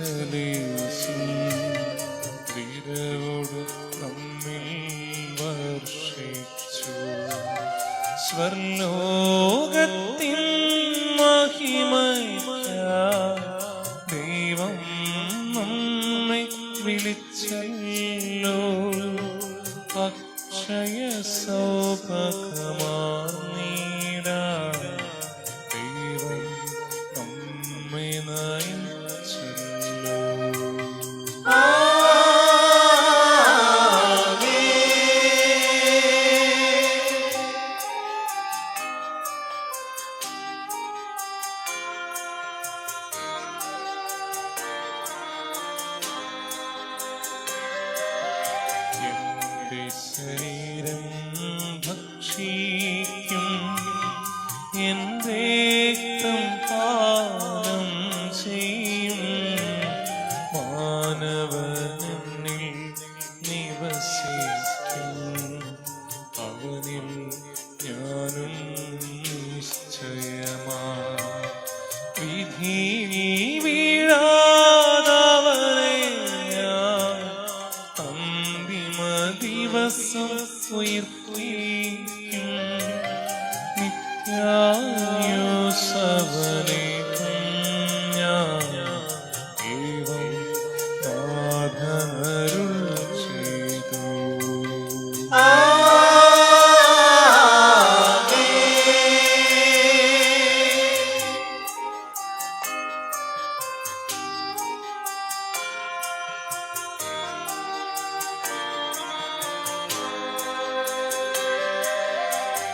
സകലേശി നമ്മിൽ വർഷിച്ചു. സ്വർലോകത്തിൻ മഹിമയ്ക്കാ ദൈവം നമ്മെ വിളിച്ചല്ലോ. അക്ഷയ സൗഭഗമാർന്നീടാ ശരീരം ഭക്ഷിക്കും. എന്റെ രക്തം പാനം ചെയ്യും. മാനവനിൽ നിവസിക്കും. അവനിൽ ഞാനും നിശ്ചയമാ. വിധി ദിവസം ഉയർത്തിക്കും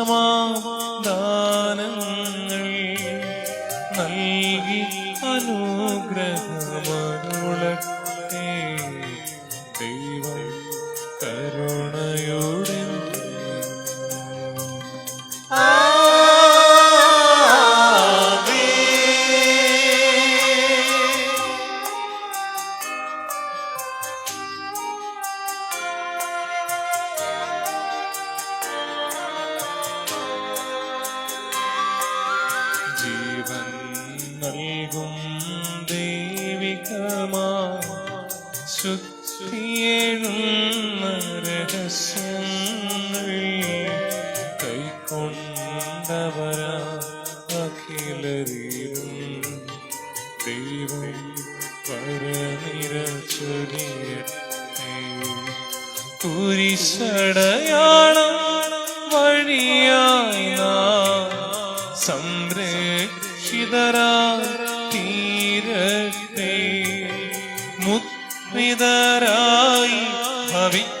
ആവശ്യകമാ ദാനങ്ങൾ നൽകി അനുഗ്രഹമരുളട്ടെ. ദൈവം കരുണയോടെ നൽകും ദൈവികമാ. ശുദ്ധിയേഴുന്ന രഹസ്യങ്ങൾ കൈക്കൊണ്ടവരാ അഖിലരീരും ദൈവം പരനിര ചൊരിയട്ടെ മുത്മിതരായി ഭവിക്കട്ടെ